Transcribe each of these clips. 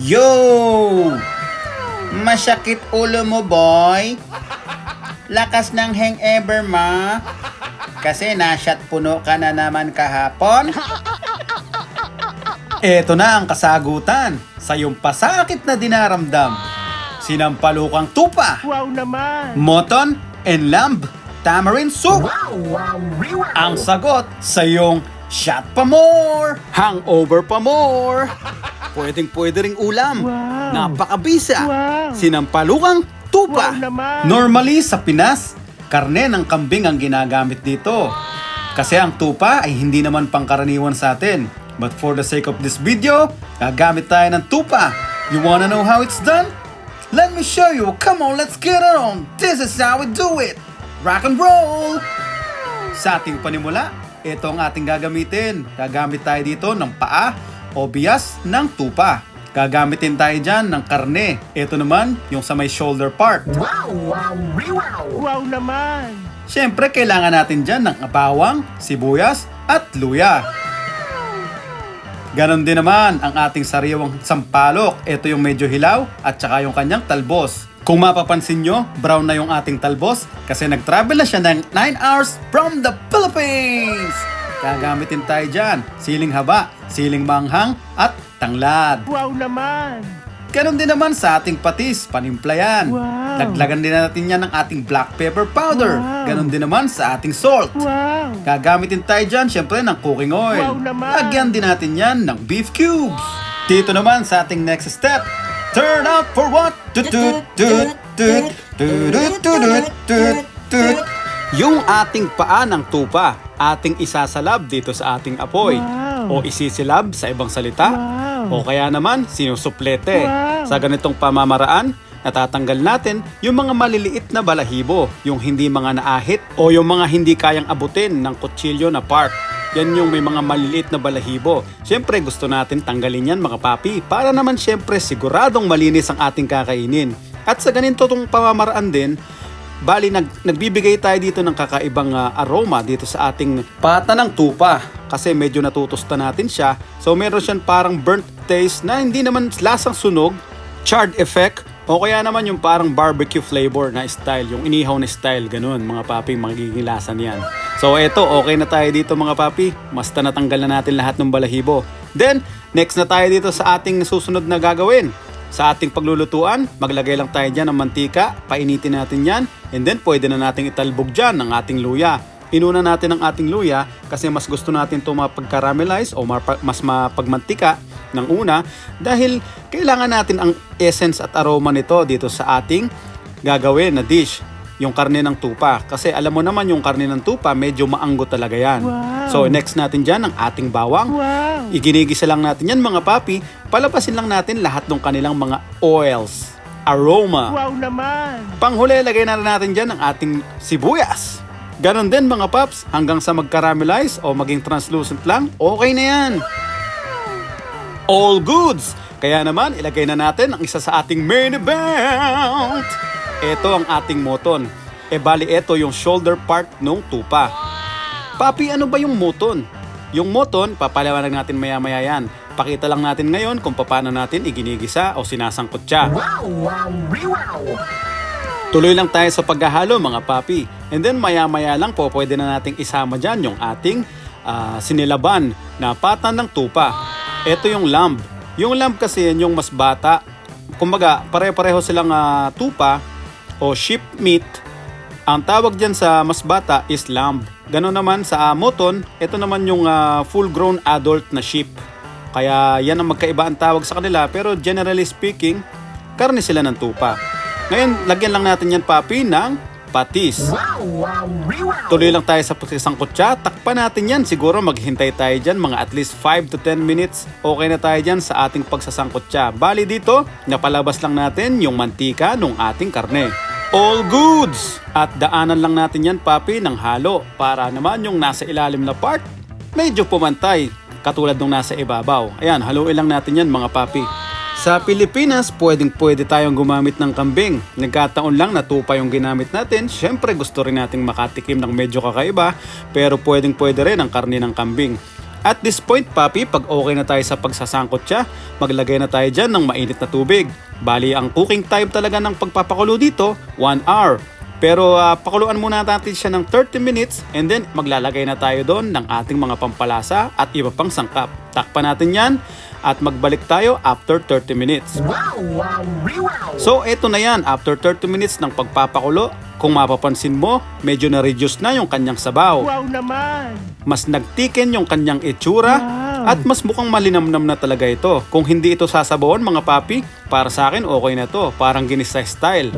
Yo! Masakit ulo mo, boy? Lakas ng hangover ma? Kasi nasyat puno ka na naman kahapon? Eto na ang kasagutan sa iyong pasakit na dinaramdam. Sinampalukang tupa, Wow naman! moton, and lamb, tamarind soup. Ang sagot sa iyong shot pa more, hangover pa more. Pwedeng pwede ring ulam. Wow. Napakabisa. Wow. Sinampalukang tupa. Wow naman. Normally sa Pinas, karne ng kambing ang ginagamit dito. Kasi ang tupa ay hindi naman pangkaraniwan sa atin. But for the sake of this video, gagamit tayo ng tupa. You wanna know how it's done? Let me show you. Come on, let's get it on. This is how we do it. Rock and roll! Sa ating panimula, ito ang ating gagamitin. Gagamit tayo dito ng paa o bias ng tupa. Gagamitin tayo dyan ng karne. Ito naman yung sa may shoulder part. Wow naman! Siyempre, kailangan natin dyan ng bawang, sibuyas, at luya. Ganon din naman ang ating sariwang sampalok. Ito yung medyo hilaw at saka yung kanyang talbos. Kung mapapansin nyo, brown na yung ating talbos kasi nag-travel na siya ng 9 hours from the Philippines. Gagamitin tayo dyan, siling haba, siling manghang, at tanglad. Wow naman! Ganon din naman sa ating patis, panimpla yan. Wow. Laglagan din natin yan ng ating black pepper powder. Wow. Ganon din naman sa ating salt. Wow! Gagamitin tayo dyan syempre ng cooking oil. Wow naman. Lagyan din natin yan ng beef cubes. Dito naman sa ating next step. Turn out for what? Tut tut tut tut tut tut tut tut Yung ating paa ng tupa, ating isasalab dito sa ating apoy. O Wow. isisilab sa ibang salita. Wow. O kaya naman, sinusuplete. Wow. Sa ganitong pamamaraan, natatanggal natin yung mga maliliit na balahibo, yung hindi mga naahit o yung mga hindi kayang abutin ng kutsilyo na part. Yan yung may mga maliliit na balahibo. Siyempre gusto natin tanggalin yan mga papi para naman siyempre siguradong malinis ang ating kakainin. At sa ganito tong pamamaraan din, Bali, nag, nagbibigay tayo dito ng kakaibang ah, aroma dito sa ating pata ng tupa. Kasi medyo natutusta natin siya. So meron siyang parang burnt taste na hindi naman lasang sunog, charred effect, o kaya naman yung parang barbecue flavor na style, yung inihaw na style, ganun mga papi, magiging lasa niyan. So eto, okay na tayo dito mga papi. Basta natanggal na natin lahat ng balahibo. Then, next na tayo dito sa ating susunod na gagawin. Sa ating paglulutuan, maglagay lang tayo dyan ng mantika, painitin natin yan, and then pwede na nating italbog dyan ng ating luya. Inuna natin ang ating luya kasi mas gusto natin ito mapag-caramelize o mas mapagmantika ng una dahil kailangan natin ang essence at aroma nito dito sa ating gagawin na dish yung karne ng tupa. Kasi alam mo naman yung karne ng tupa, medyo maanggo talaga yan. Wow. So next natin dyan ang ating bawang. Wow! Iginigisa lang natin yan mga papi, palabasin lang natin lahat ng kanilang mga oils, aroma. Wow naman! Panghuli, lagay na natin dyan ang ating sibuyas. Ganon din mga paps, hanggang sa mag-caramelize o maging translucent lang, okay na yan. All goods! Kaya naman, ilagay na natin ang isa sa ating main event. Ito ang ating moton. E bali, ito yung shoulder part ng tupa. Papi, ano ba yung moton? Yung moton, papaliwanag natin maya-maya yan. Pakita lang natin ngayon kung paano natin iginigisa o sinasangkot siya. Tuloy lang tayo sa paghahalo mga papi. And then maya-maya lang po pwede na nating isama dyan yung ating ah, sinilaban na patan ng tupa. Ito yung lamb. Yung lamb kasi yan yung mas bata. Kumbaga, pare-pareho silang ah, tupa o sheep meat. Ang tawag dyan sa mas bata is lamb. Ganon naman sa ah, moton, ito naman yung ah, full-grown adult na sheep. Kaya yan ang magkaiba ang tawag sa kanila pero generally speaking, karne sila ng tupa. Ngayon, lagyan lang natin yan papi ng patis. Tuloy lang tayo sa pagsasangkot siya. Takpan natin yan. Siguro maghintay tayo dyan mga at least 5 to 10 minutes. Okay na tayo dyan sa ating pagsasangkot siya. Bali dito, napalabas lang natin yung mantika ng ating karne. All goods! At daanan lang natin yan papi ng halo para naman yung nasa ilalim na part medyo pumantay katulad nung nasa ibabaw. Ayan, haluin lang natin yan mga papi. Sa Pilipinas, pwedeng pwede tayong gumamit ng kambing. Nagkataon lang na tupa yung ginamit natin. Siyempre gusto rin nating makatikim ng medyo kakaiba, pero pwedeng pwede rin ang karne ng kambing. At this point, papi, pag okay na tayo sa pagsasangkot siya, maglagay na tayo dyan ng mainit na tubig. Bali, ang cooking time talaga ng pagpapakulo dito, 1 hour. Pero ah, pakuluan muna natin siya ng 30 minutes and then maglalagay na tayo doon ng ating mga pampalasa at iba pang sangkap. Takpan natin yan at magbalik tayo after 30 minutes. So eto na yan, after 30 minutes ng pagpapakulo, kung mapapansin mo, medyo na-reduce na yung kanyang sabaw. Wow naman! Mas nagtiken yung kanyang itsura Wow. at mas mukhang malinamnam na talaga ito. Kung hindi ito sasabawan mga papi, para sa akin okay na to. Parang ginisa style.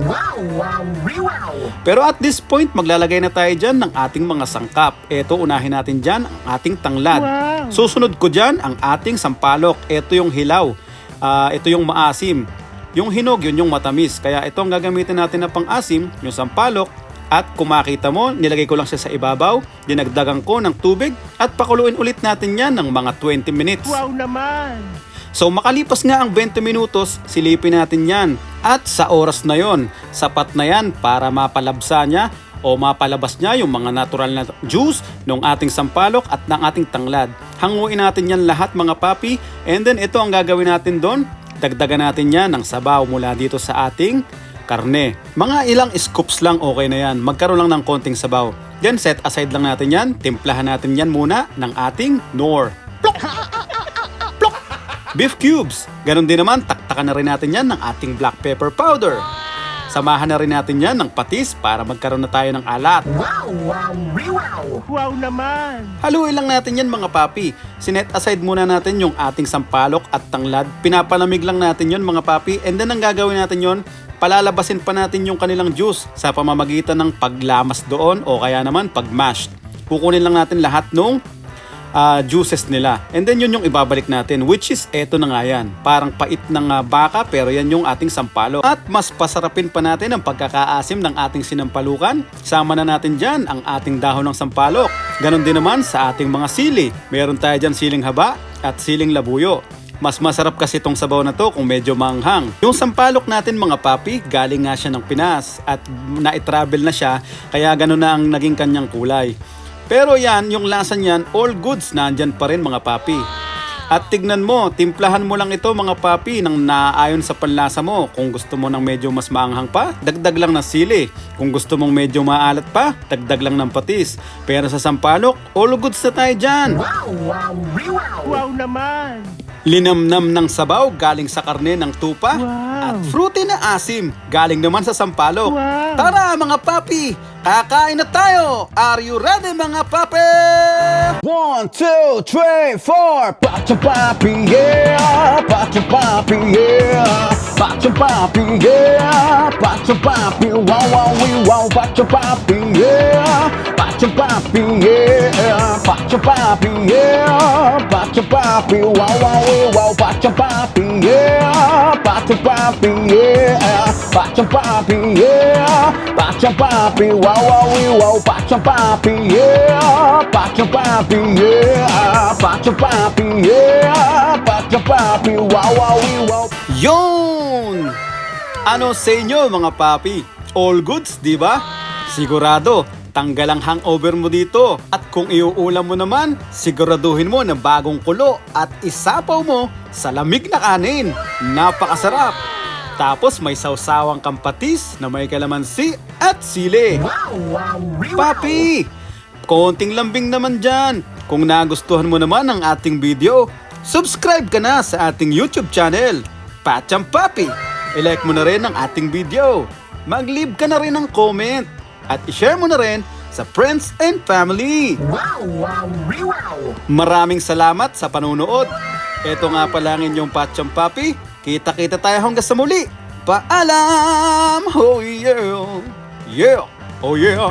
Pero at this point, maglalagay na tayo dyan ng ating mga sangkap. Ito, unahin natin dyan ang ating tanglad. Wow. Susunod ko dyan ang ating sampalok. Ito yung hilaw. Ah, ito yung maasim. Yung hinog, yun yung matamis. Kaya ito ang gagamitin natin na pang-asim, yung sampalok. At kung makita mo, nilagay ko lang siya sa ibabaw, dinagdagan ko ng tubig at pakuluin ulit natin yan ng mga 20 minutes. Wow naman! So makalipas nga ang 20 minutos, silipin natin yan. At sa oras na yon, sapat na yan para mapalabsa niya o mapalabas niya yung mga natural na juice ng ating sampalok at ng ating tanglad. Hanguin natin yan lahat mga papi and then ito ang gagawin natin doon. Dagdagan natin yan ng sabaw mula dito sa ating karne. Mga ilang scoops lang okay na yan. Magkaroon lang ng konting sabaw. Then set aside lang natin yan. Timplahan natin yan muna ng ating nor. Beef cubes. Ganon din naman, taktakan na rin natin yan ng ating black pepper powder. Samahan na rin natin yan ng patis para magkaroon na tayo ng alat. Wow naman! Haluin lang natin yan mga papi. Sinet aside muna natin yung ating sampalok at tanglad. Pinapalamig lang natin yon mga papi. And then ang gagawin natin yon, palalabasin pa natin yung kanilang juice sa pamamagitan ng paglamas doon o kaya naman pag-mashed. Kukunin lang natin lahat nung ah, juices nila. And then yun yung ibabalik natin which is eto na nga yan. Parang pait ng ah, baka pero yan yung ating sampalok. At mas pasarapin pa natin ang pagkakaasim ng ating sinampalukan. Sama na natin dyan ang ating dahon ng sampalok. Ganon din naman sa ating mga sili. Meron tayo dyan siling haba at siling labuyo. Mas masarap kasi itong sabaw na to kung medyo manghang. Yung sampalok natin mga papi, galing nga siya ng Pinas at na-travel na siya kaya gano'n na ang naging kanyang kulay. Pero yan, yung lasa niyan, all goods nandyan pa rin mga papi. At tignan mo, timplahan mo lang ito mga papi nang naayon sa panlasa mo. Kung gusto mo ng medyo mas maanghang pa, dagdag lang ng sili. Kung gusto mong medyo maalat pa, dagdag lang ng patis. Pero sa sampalok, all goods na tayo dyan. Wow naman! Linamnam ng sabaw galing sa karne ng tupa Wow. at fruity na asim galing naman sa sampalok. Wow. Tara mga papi, kakain na tayo! Are you ready mga papi? One, two, three, four. Pacha papi, yeah. Pacha papi, yeah. Pacha papi, yeah. Pacha papi, wow, wow, we wow. Pacha papi, yeah. Pacha papi, yeah. Pacha papi, yeah. Pacha papi, wow, wow, we wow. Pacha papi, yeah. Pacha papi, yeah. Pacha papi, yeah. Pacha papi, wow, wow, wow. Pacha papi, yeah. Pacha papi, yeah. Pacha papi, yeah. Pacha papi, wow, wow, wow. Yun! Ano sa inyo mga papi? All goods, di ba? Sigurado, tanggal ang hangover mo dito. At kung iuulam mo naman, siguraduhin mo na bagong kulo at isapaw mo sa lamig na kanin. Napakasarap! Tapos may sausawang kampatis na may kalamansi at sili. Papi! Konting lambing naman dyan. Kung nagustuhan mo naman ang ating video, subscribe ka na sa ating YouTube channel, Pacham Papi. I-like mo na rin ang ating video. Mag-leave ka na rin ng comment. At i-share mo na rin sa friends and family. Maraming salamat sa panunood. Ito nga pala ang inyong Pacham Papi. Kita-kita tayo hanggang sa muli. Paalam! Oh yeah! Yeah! Oh yeah!